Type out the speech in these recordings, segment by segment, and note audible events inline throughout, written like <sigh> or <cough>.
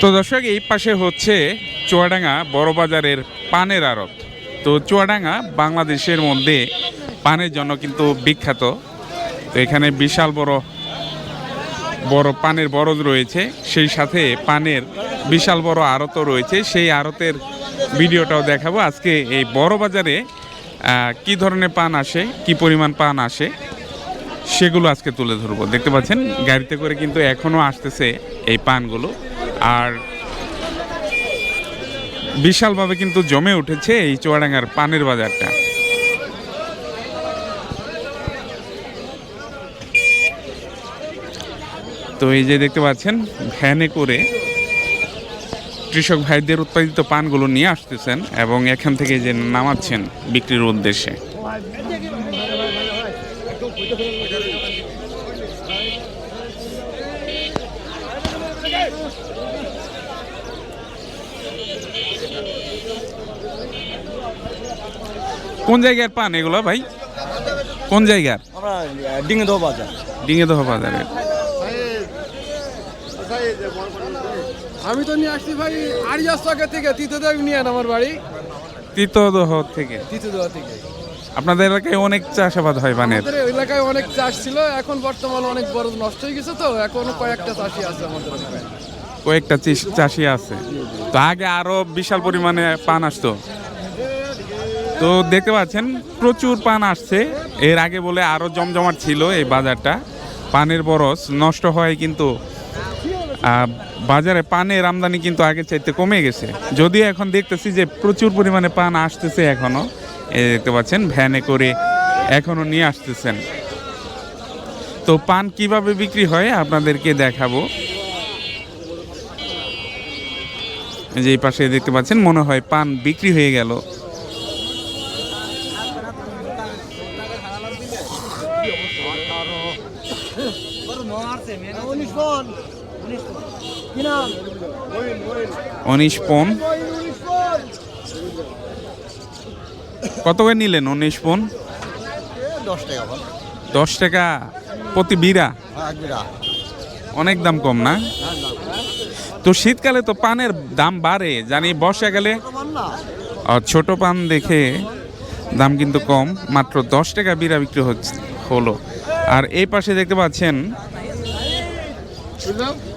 তো দর্শক, এই পাশে হচ্ছে চুয়াডাঙ্গা বড় বাজারের পানের আড়ত। তো চুয়াডাঙ্গা বাংলাদেশের মধ্যে পানের জন্য কিন্তু বিখ্যাত। তো এখানে বিশাল বড় বড় পানের বরজ রয়েছে। সেই সাথে পানের বিশাল বড় আড়তও রয়েছে। সেই আড়তের ভিডিওটাও দেখাবো। আজকে এই বড় বাজারে কি ধরনের পান আসে, কি পরিমাণ পান আসে, সেগুলো আজকে তুলে ধরবো। দেখতে পাচ্ছেন, গাড়িতে করে কিন্তু এখনও আসতেছে এই পানগুলো। আর বিশালভাবে কিন্তু জমে উঠেছে এই চুয়াডাঙ্গার পানের বাজারটা। তো এই যে দেখতে পাচ্ছেন, ভ্যানে করে কৃষক ভাইদের উৎপাদিত পানগুলো নিয়ে আসতেছেন এবং এখান থেকে যে নামাচ্ছেন বিক্রির উদ্দেশ্যে। কোন জায়গার পান এগুলো ভাই? কোন জায়গার আমরা ডিঙে দেবো বাজার। ডিঙে দহ বাজারের আমি তো নিয়ে আসছি ভাই আড়িয়া চকের থেকে তীর্থদেব নিয়ে আমার বাড়ি। তিতদহ থেকে? তীর্থদেওয়া থেকে। আপনাদের এলাকায় অনেক চাষাবাদ হয় পানের আমাদের এলাকায় অনেক চাষ ছিল এখন বর্তমানে অনেক বড় নষ্ট হয়ে গেছে তো এখনও কয়েকটা চাষি আছে আমাদের এলাকায়। কয়েকটা চাষি আছে। তো আগে আরও বিশাল পরিমাণে পান আসতো। তো দেখতে পাচ্ছেন, প্রচুর পান আসছে। এর আগে বলে আরও জমজমাট ছিল এই বাজারটা। পানের বরস নষ্ট হয় কিন্তু বাজারে পানের আমদানি কিন্তু আগে চাইতে কমে গেছে। যদিও এখন দেখতেছি যে প্রচুর পরিমাণে পান আসতেছে এখনও। এই দেখতে পাচ্ছেন, ভ্যানে করে এখনও নিয়ে আসতেছেন। তো পান কীভাবে বিক্রি হয় আপনাদেরকে দেখাবো। যে পাশে দেখতে পাচ্ছেন, মনে হয় পান বিক্রি হয়ে গেল। উনিশ পন। কত করে নিলেন উনিশ পন? দশ টাকা দশ টাকা প্রতি বিড়া? অনেক দাম কম না? তো শীতকালে তো পানের দাম বাড়ে জানি বর্ষাকালে। ছোট পান দেখে দাম কিন্তু কম মাত্র দশ টাকা বিড়া বিক্রি হচ্ছে হলো। আর এই পাশে দেখতে পাচ্ছেন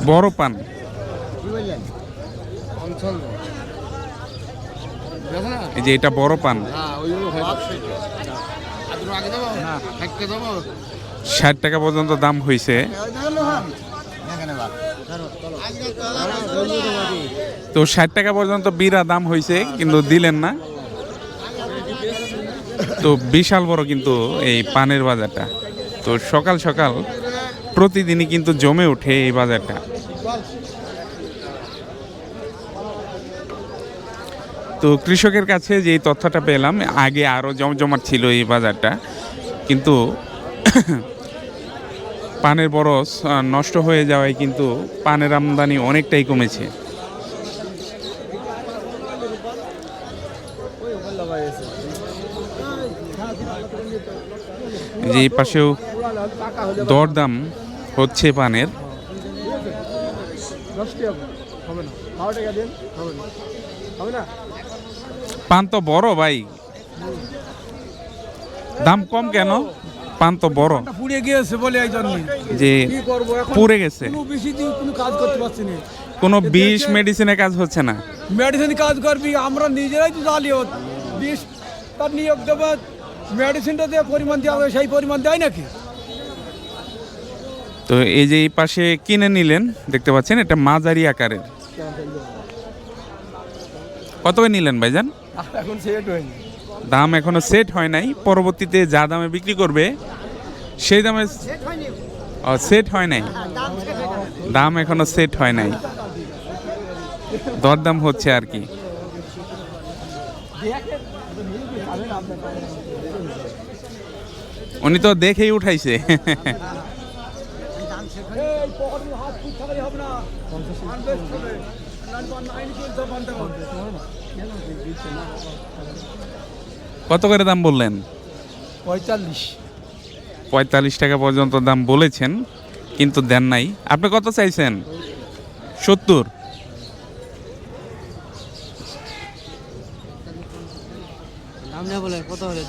বড় পান। এই যে এটা বড় পান। হ্যাঁ হয়। ষাট টাকা পর্যন্ত দাম হয়েছে তো ষাট টাকা পর্যন্ত বিরা দাম হয়েছে কিন্তু দিলেন না। তো বিশাল বড় কিন্তু এই পানের বাজারটা। তো সকাল সকাল প্রতিদিনই কিন্তু জমে ওঠে এই বাজারটা। তো কৃষকের কাছে যে তথ্যটা পেলাম, আগে আরও জমজমাট ছিল এই বাজারটা, কিন্তু <coughs> পানের বরস নষ্ট হয়ে যাওয়ায় কিন্তু পানের আমদানি অনেকটাই কমেছে। যে পাশেও দরদাম হচ্ছে পানের। পান তো বড় ভাই। দাম কম কেন? পান তো বড়। পুড়ে গিয়েছে বলে এই জন্য। যে পুড়ে গেছে। কোনো কাজ করতে পারছি না। কোনো বিষ মেডিসিনের কাজ হচ্ছে না। মেডিসিন কাজ করবি আমরা নিজেরাই তো জ্বালিয়ে বিষ তার নিয়োগ দেবো মেডিসিনটা দিয়ে পরিমাণ দেওয়া হবে সেই পরিমাণ দেয় নাকি? তো এই যে এই পাশে কিনে নিলেন দেখতে পাচ্ছেন এটা মাঝারি আকারের। কত করে নিলেন ভাইজান? এখন সেট হয়নি। দাম এখনও সেট হয় নাই। পরবর্তীতে যা দামে বিক্রি করবে সেই দামে সেট হয় নাই। দাম এখনও সেট হয় নাই। দরদাম হচ্ছে আর কি। উনি তো দেখেই উঠাইছে। <laughs> কত করে দাম বললেন? পঁয়তাল্লিশ। পঁয়তাল্লিশ টাকা পর্যন্ত দাম বলেছেন কিন্তু দেন নাই। আপনি কত চাইছেন? সত্তর। কত